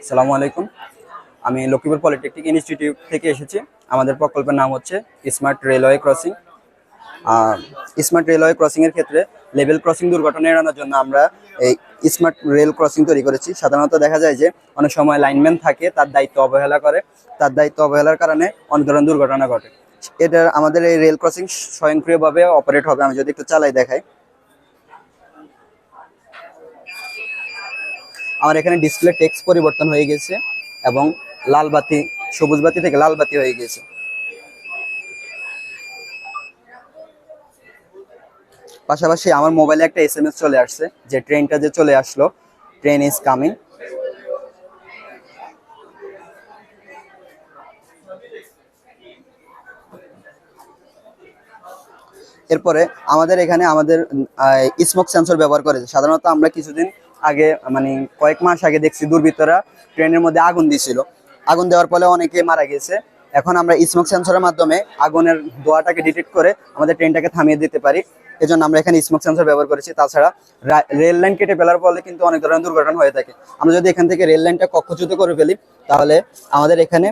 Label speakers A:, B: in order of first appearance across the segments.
A: আসসালামু আলাইকুম। আমি লক্ষ্মীপুর পলিটেকনিক ইনস্টিটিউট থেকে এসেছি। আমাদের প্রকল্পের নাম হচ্ছে smart railway crossing. Smart railway ক্রসিংয়ের ক্ষেত্রে লেভেল ক্রসিং দুর্ঘটনা এড়ানোর জন্য আমরা এই স্মার্ট রেল ক্রসিং তৈরি করেছি। সাধারণত দেখা যায় যে অনেক সময় লাইনম্যান থাকে, তার দায়িত্ব অবহেলা করে। তার দায়িত্ব অবহেলার কারণে অনেক ধরনের দুর্ঘটনা ঘটে। এটা আমাদের এই রেল ক্রসিং স্বয়ংক্রিয়ভাবে অপারেট হবে। আমি যদি একটু চালাই দেখাই। আমার এখানে ডিসপ্লে টেক্সট পরিবর্তন হয়ে গেছে এবং লাল বাতি, সবুজ বাতি থেকে লাল বাতি হয়ে গেছে। পাশাপাশি আমার মোবাইলে একটা এসএমএস চলে আসছে, যে ট্রেনটা যে চলে আসলো ট্রেন ইজ কামিং এরপরে আমাদের এখানে আমাদের স্মোক সেন্সর ব্যবহার করেছে। সাধারণত আমরা কিছুদিন আগে মানে কয়েক মাস আগে দেখছি দুর্বৃত্তরা ট্রেনের মধ্যে আগুন দিছিল। আগুন দেওয়ার ফলে অনেকে মারা গেছে। এখন আমরা স্মোক সেন্সরের মাধ্যমে আগুনের দোয়াটাকে ডিটেক্ট করে আমাদের ট্রেনটাকে থামিয়ে দিতে পারি। এজন্য আমরা এখানে স্মোক সেন্সর ব্যবহার করেছি। তাছাড়া রেল লাইন কেটে ফেলার ফলে কিন্তু অনেক ধরনের দুর্ঘটনা হয়ে থাকে। আমরা যদি এখান থেকে রেল লাইনটা কক্ষচ্যুত করে ফেলি, তাহলে আমাদের এখানে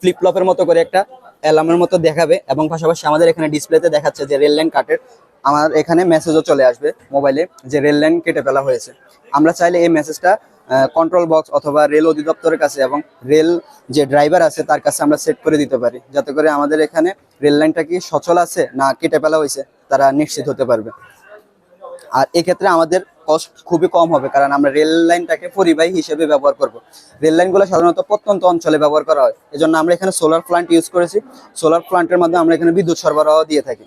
A: ফ্লিপ ফ্লপের মতো করে একটা অ্যালার্মের মতো দেখাবে এবং পাশাপাশি আমাদের এখানে ডিসপ্লেতে দেখাচ্ছে যে রেল লাইন কাটের আমার এখানে মেসেজও চলে আসবে মোবাইলে যে রেল লাইন কেটে ফেলা হয়েছে। আমরা চাইলে এই মেসেজটা কন্ট্রোল বক্স অথবা রেল অধিদপ্তরের কাছে এবং রেল যে ড্রাইভার আছে তার কাছে আমরা সেট করে দিতে পারি। যাতে করে আমাদের এখানে রেল লাইনটা কি সচল আছে না কেটে ফেলা হয়েছে তারা নিশ্চিত হতে পারবে। আর এক্ষেত্রে আমাদের কস্ট খুবই কম হবে কারণ আমরা রেল লাইনটাকে পরিবাহী হিসেবে ব্যবহার করব। রেল লাইনগুলো সাধারণত প্রত্যন্ত অঞ্চলে ব্যবহার করা হয়। এজন্য আমরা এখানে সোলার প্লান্ট ইউজ করেছি। সোলার প্লান্টের মাধ্যমে আমরা এখানে বিদ্যুৎ সরবরাহ দিয়ে থাকি।